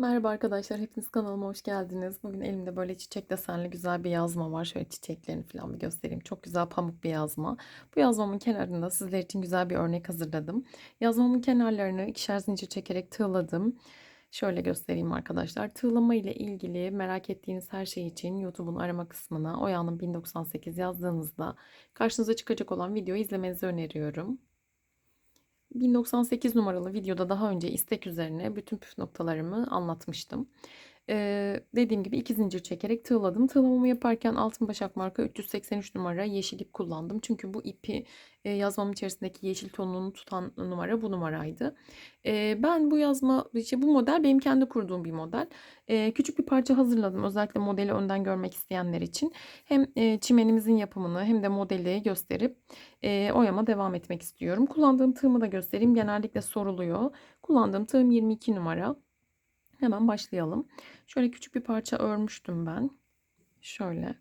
Merhaba arkadaşlar, hepiniz kanalıma hoş geldiniz. Bugün elimde böyle çiçek desenli güzel bir yazma var. Şöyle çiçeklerini falan bir göstereyim. Çok güzel pamuk bir yazma. Bu yazmamın kenarında sizler için güzel bir örnek hazırladım. Yazmamın kenarlarını ikişer zincir çekerek tığladım. Şöyle göstereyim arkadaşlar. Tığlama ile ilgili merak ettiğiniz her şey için YouTube'un arama kısmına Oya'nın 1098 yazdığınızda karşınıza çıkacak olan videoyu izlemenizi öneriyorum. 1098 numaralı videoda daha önce istek üzerine bütün püf noktalarımı anlatmıştım. Ee, dediğim gibi iki zincir çekerek tığladım. Tığlamamı yaparken altın başak marka 383 numara yeşil ip kullandım. Çünkü bu ipi e, yazmamın içerisindeki yeşil tonunu tutan numara bu numaraydı. E, ben bu yazma, işte bu model benim kendi kurduğum bir model. E, küçük bir parça hazırladım özellikle modeli önden görmek isteyenler için. Hem e, çimenimizin yapımını hem de modeli gösterip e, oyama devam etmek istiyorum. Kullandığım tığımı da göstereyim. Genellikle soruluyor. Kullandığım tığım 22 numara. Hemen başlayalım. Şöyle küçük bir parça örmüştüm ben. Şöyle.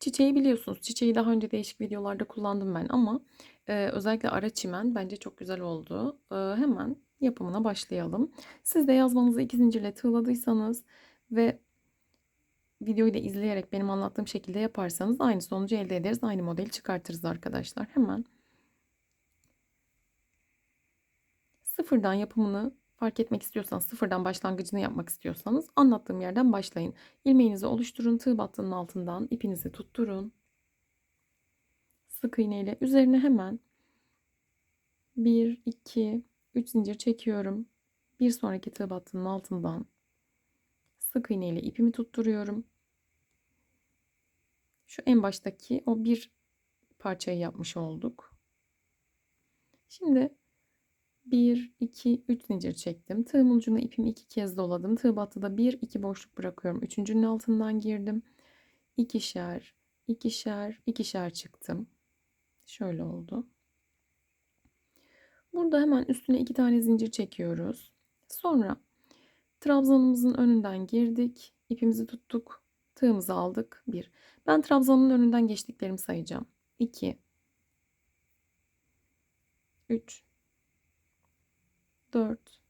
Çiçeği biliyorsunuz. Çiçeği daha önce değişik videolarda kullandım ben ama e, özellikle ara çimen bence çok güzel oldu. E, hemen yapımına başlayalım. Siz de yazmanızı iki zincirle tığladıysanız ve videoyu da izleyerek benim anlattığım şekilde yaparsanız aynı sonucu elde ederiz. Aynı modeli çıkartırız arkadaşlar. Hemen sıfırdan yapımını fark etmek istiyorsanız, sıfırdan başlangıcını yapmak istiyorsanız anlattığım yerden başlayın. İlmeğinizi oluşturun, tığ battının altından ipinizi tutturun. Sık iğne ile üzerine hemen 1, 2, 3 zincir çekiyorum. Bir sonraki tığ battının altından sık iğne ile ipimi tutturuyorum. Şu en baştaki o bir parçayı yapmış olduk. Şimdi 1, 2, 3 zincir çektim. Tığımın ucuna ipimi iki kez doladım. Tığ battıda 1, 2 boşluk bırakıyorum. Üçüncünün altından girdim. İkişer, ikişer, ikişer çıktım. Şöyle oldu. Burada hemen üstüne iki tane zincir çekiyoruz. Sonra trabzanımızın önünden girdik. ipimizi tuttuk. Tığımızı aldık. 1. Ben trabzanın önünden geçtiklerimi sayacağım. 2 3 4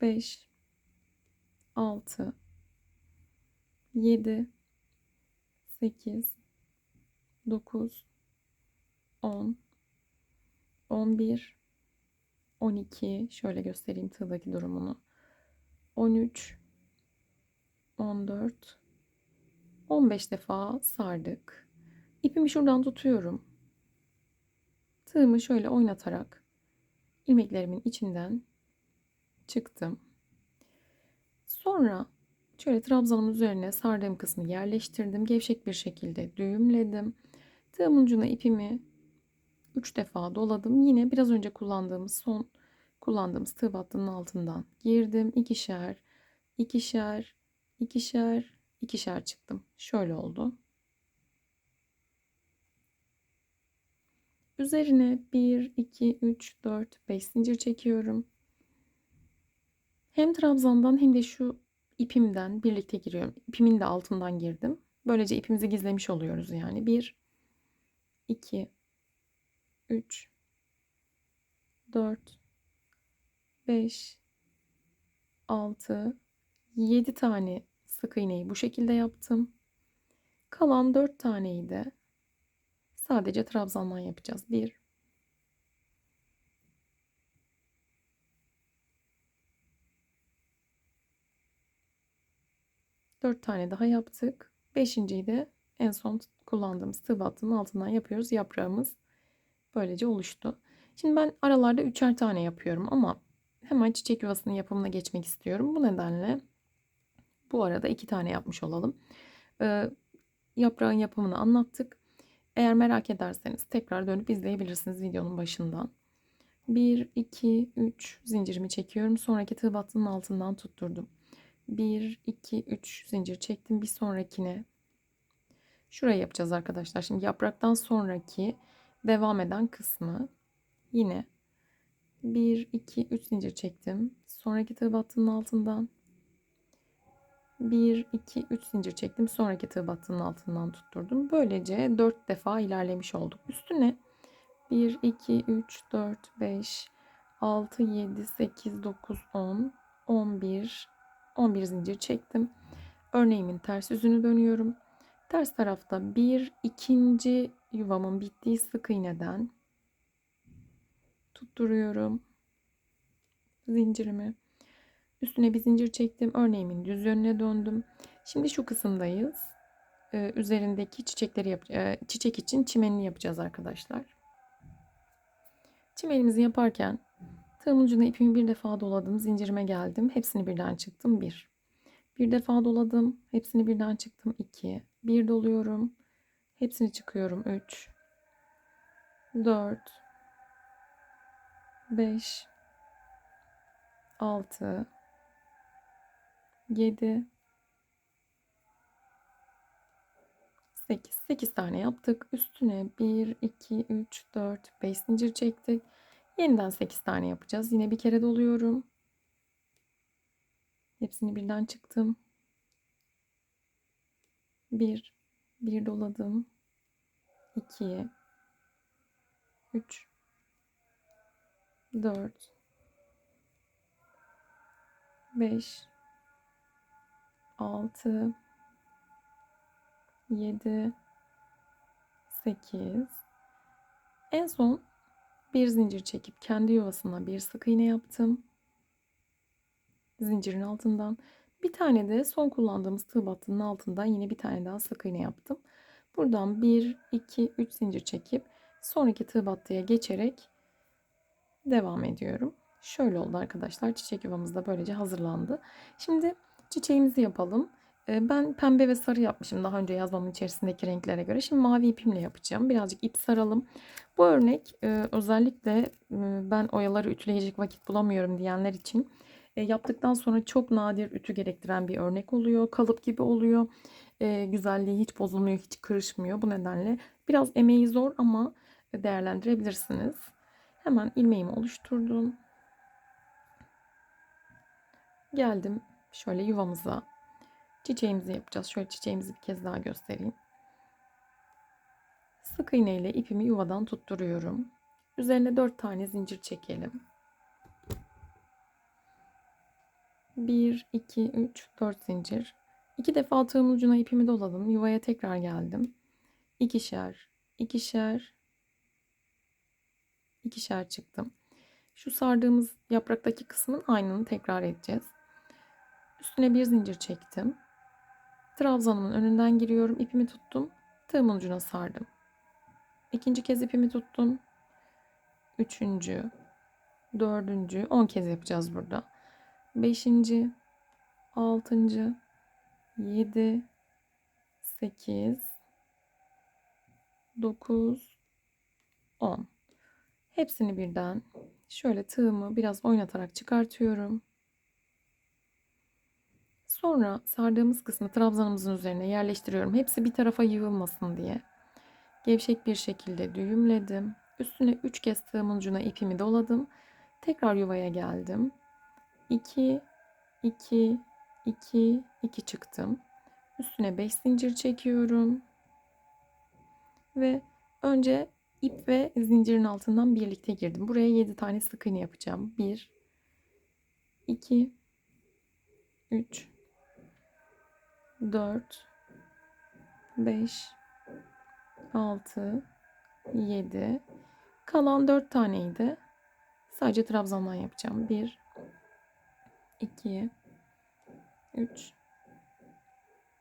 5 6 7 8 9 10 11 12 şöyle göstereyim tığdaki durumunu. 13 14 15 defa sardık. İpimi şuradan tutuyorum. Tığımı şöyle oynatarak ilmeklerimin içinden çıktım. Sonra şöyle trabzanın üzerine sardığım kısmı yerleştirdim. Gevşek bir şekilde düğümledim. Tığımın ucuna ipimi 3 defa doladım. Yine biraz önce kullandığımız son kullandığımız tığ battının altından girdim. ikişer, ikişer, ikişer, ikişer çıktım. Şöyle oldu. Üzerine 1, 2, 3, 4, 5 zincir çekiyorum. Hem trabzandan hem de şu ipimden birlikte giriyorum. İpimin de altından girdim. Böylece ipimizi gizlemiş oluyoruz yani. 1, 2, 3, 4, 5, 6, 7 tane sık iğneyi bu şekilde yaptım. Kalan 4 taneyi de Sadece trabzandan yapacağız. Bir. Dört tane daha yaptık. Beşinciyi de en son kullandığımız tığ battının altından yapıyoruz. Yaprağımız böylece oluştu. Şimdi ben aralarda üçer tane yapıyorum ama hemen çiçek yuvasının yapımına geçmek istiyorum. Bu nedenle bu arada iki tane yapmış olalım. Ee, yaprağın yapımını anlattık. Eğer merak ederseniz tekrar dönüp izleyebilirsiniz videonun başından. 1, 2, 3 zincirimi çekiyorum. Sonraki tığ battının altından tutturdum. 1, 2, 3 zincir çektim. Bir sonrakine şurayı yapacağız arkadaşlar. Şimdi yapraktan sonraki devam eden kısmı yine 1, 2, 3 zincir çektim. Sonraki tığ battının altından 1, 2, 3 zincir çektim. Sonraki tığ battının altından tutturdum. Böylece 4 defa ilerlemiş olduk. Üstüne 1, 2, 3, 4, 5, 6, 7, 8, 9, 10, 11 11 zincir çektim. Örneğimin ters yüzünü dönüyorum. Ters tarafta bir ikinci yuvamın bittiği sık iğneden tutturuyorum zincirimi. Üstüne bir zincir çektim. Örneğimin düz yönüne döndüm. Şimdi şu kısımdayız. Ee, üzerindeki çiçekleri yap e, çiçek için çimenini yapacağız arkadaşlar. Çimenimizi yaparken tığım ucuna ipimi bir defa doladım. Zincirime geldim. Hepsini birden çıktım. Bir. Bir defa doladım. Hepsini birden çıktım. 2. Bir doluyorum. Hepsini çıkıyorum. 3. 4. 5. 6. 7. 8. 8 tane yaptık. Üstüne 1, 2, 3, 4, 5 zincir çektik. Yeniden 8 tane yapacağız. Yine bir kere doluyorum. Hepsini birden çıktım. 1 1 doladım. 2 3 4 5 6 7 8 En son bir zincir çekip kendi yuvasına bir sık iğne yaptım. Zincirin altından bir tane de son kullandığımız tığ battının altından yine bir tane daha sık iğne yaptım. Buradan 1 2 3 zincir çekip sonraki tığ battıya geçerek devam ediyorum. Şöyle oldu arkadaşlar. Çiçek yuvamız da böylece hazırlandı. Şimdi çiçeğimizi yapalım. Ee, Ben pembe ve sarı yapmışım daha önce yazmamın içerisindeki renklere göre. Şimdi mavi ipimle yapacağım. Birazcık ip saralım. Bu örnek e, özellikle e, ben oyaları ütüleyecek vakit bulamıyorum diyenler için e, yaptıktan sonra çok nadir ütü gerektiren bir örnek oluyor. Kalıp gibi oluyor. Güzelliği hiç bozulmuyor, hiç kırışmıyor. Bu nedenle biraz emeği zor ama değerlendirebilirsiniz. Hemen ilmeğimi oluşturdum. Geldim şöyle yuvamıza. Çiçeğimizi yapacağız. Şöyle çiçeğimizi bir kez daha göstereyim. Sık iğne ile ipimi yuvadan tutturuyorum. Üzerine 4 tane zincir çekelim. 1, 2, 3, 4 zincir. 2 defa tığımın ucuna ipimi doladım. Yuvaya tekrar geldim. İkişer, ikişer, ikişer çıktım. Şu sardığımız yapraktaki kısmın aynını tekrar edeceğiz. Üstüne bir zincir çektim. Trabzanımın önünden giriyorum. ipimi tuttum. Tığımın ucuna sardım. İkinci kez ipimi tuttum. Üçüncü, dördüncü, on kez yapacağız burada. Beşinci, altıncı, yedi, sekiz, dokuz, on. Hepsini birden şöyle tığımı biraz oynatarak çıkartıyorum. Sonra sardığımız kısmı trabzanımızın üzerine yerleştiriyorum. Hepsi bir tarafa yığılmasın diye. Gevşek bir şekilde düğümledim. Üstüne 3 kez tığımın ucuna ipimi doladım. Tekrar yuvaya geldim. 2 2 2 2 çıktım. Üstüne 5 zincir çekiyorum. Ve önce ip ve zincirin altından birlikte girdim. Buraya 7 tane sık iğne yapacağım. 1 2 3 4 5 6 7 kalan 4 taneydi. Sadece trabzandan yapacağım. 1 2 3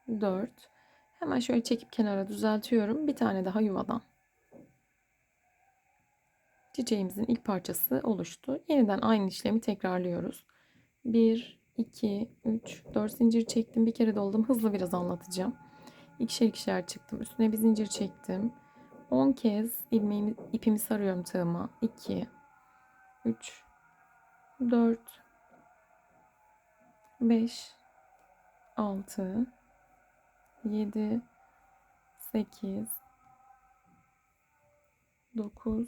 4 Hemen şöyle çekip kenara düzeltiyorum. Bir tane daha yuvadan. Çiçeğimizin ilk parçası oluştu. Yeniden aynı işlemi tekrarlıyoruz. 1 2 3 4 zincir çektim. Bir kere doldum. Hızlı biraz anlatacağım. İkişer ikişer çıktım. Üstüne bir zincir çektim. 10 kez ilmeğimi, ipimi sarıyorum tığıma. 2 3 4 5 6 7 8 9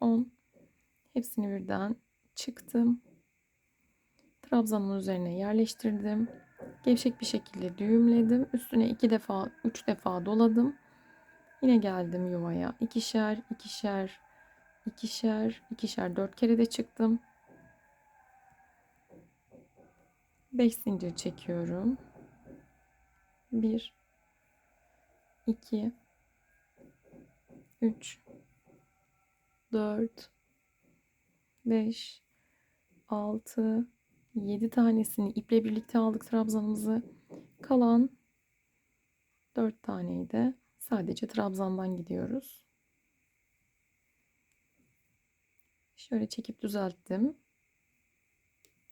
10 hepsini birden çıktım. Trabzanın üzerine yerleştirdim. Gevşek bir şekilde düğümledim. Üstüne iki defa, üç defa doladım. Yine geldim yuvaya. İkişer, ikişer, ikişer, ikişer, dört kere de çıktım. 5 zincir çekiyorum. 1 2 3 4 5 6 7 tanesini iple birlikte aldık trabzanımızı. Kalan 4 taneyi de sadece trabzandan gidiyoruz. Şöyle çekip düzelttim.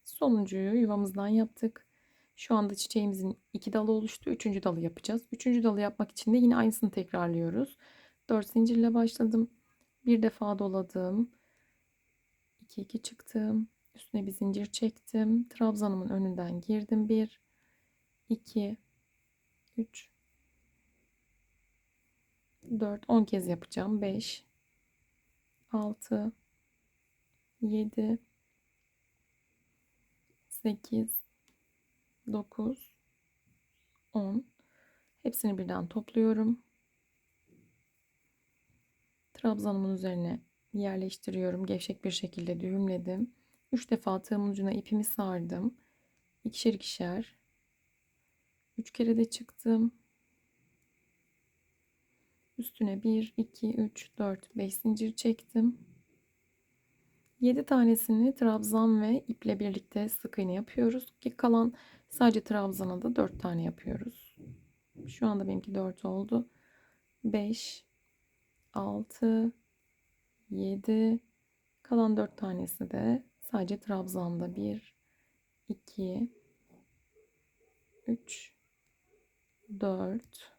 Sonuncuyu yuvamızdan yaptık. Şu anda çiçeğimizin iki dalı oluştu. Üçüncü dalı yapacağız. Üçüncü dalı yapmak için de yine aynısını tekrarlıyoruz. 4 zincirle başladım. Bir defa doladım. 2 2 çıktım. Üstüne bir zincir çektim. Trabzanımın önünden girdim. 1 2 3 4 10 kez yapacağım. 5 6 7 8 9 10 hepsini birden topluyorum. Trabzanımın üzerine yerleştiriyorum. Gevşek bir şekilde düğümledim. 3 defa tığımın ucuna ipimi sardım. İkişer ikişer. 3 kere de çıktım. Üstüne 1, 2, 3, 4, 5 zincir çektim. 7 tanesini trabzan ve iple birlikte sık iğne yapıyoruz. Ki kalan sadece trabzana da 4 tane yapıyoruz. Şu anda benimki 4 oldu. 5 6 7 kalan 4 tanesi de sadece trabzanda 1 2 3 4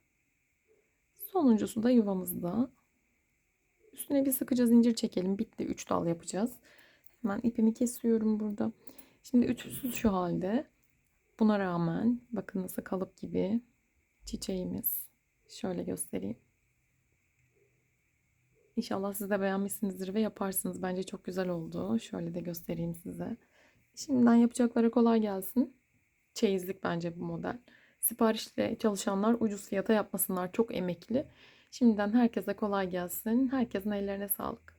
sonuncusu da yuvamızda. Üstüne bir sıkıca zincir çekelim. Bitti. 3 dal yapacağız. Hemen ipimi kesiyorum burada. Şimdi ütüsüz şu halde. Buna rağmen bakın nasıl kalıp gibi çiçeğimiz. Şöyle göstereyim İnşallah siz de beğenmişsinizdir ve yaparsınız. Bence çok güzel oldu. Şöyle de göstereyim size. Şimdiden yapacaklara kolay gelsin. Çeyizlik bence bu model. Siparişle çalışanlar ucuz fiyata yapmasınlar. Çok emekli. Şimdiden herkese kolay gelsin. Herkesin ellerine sağlık.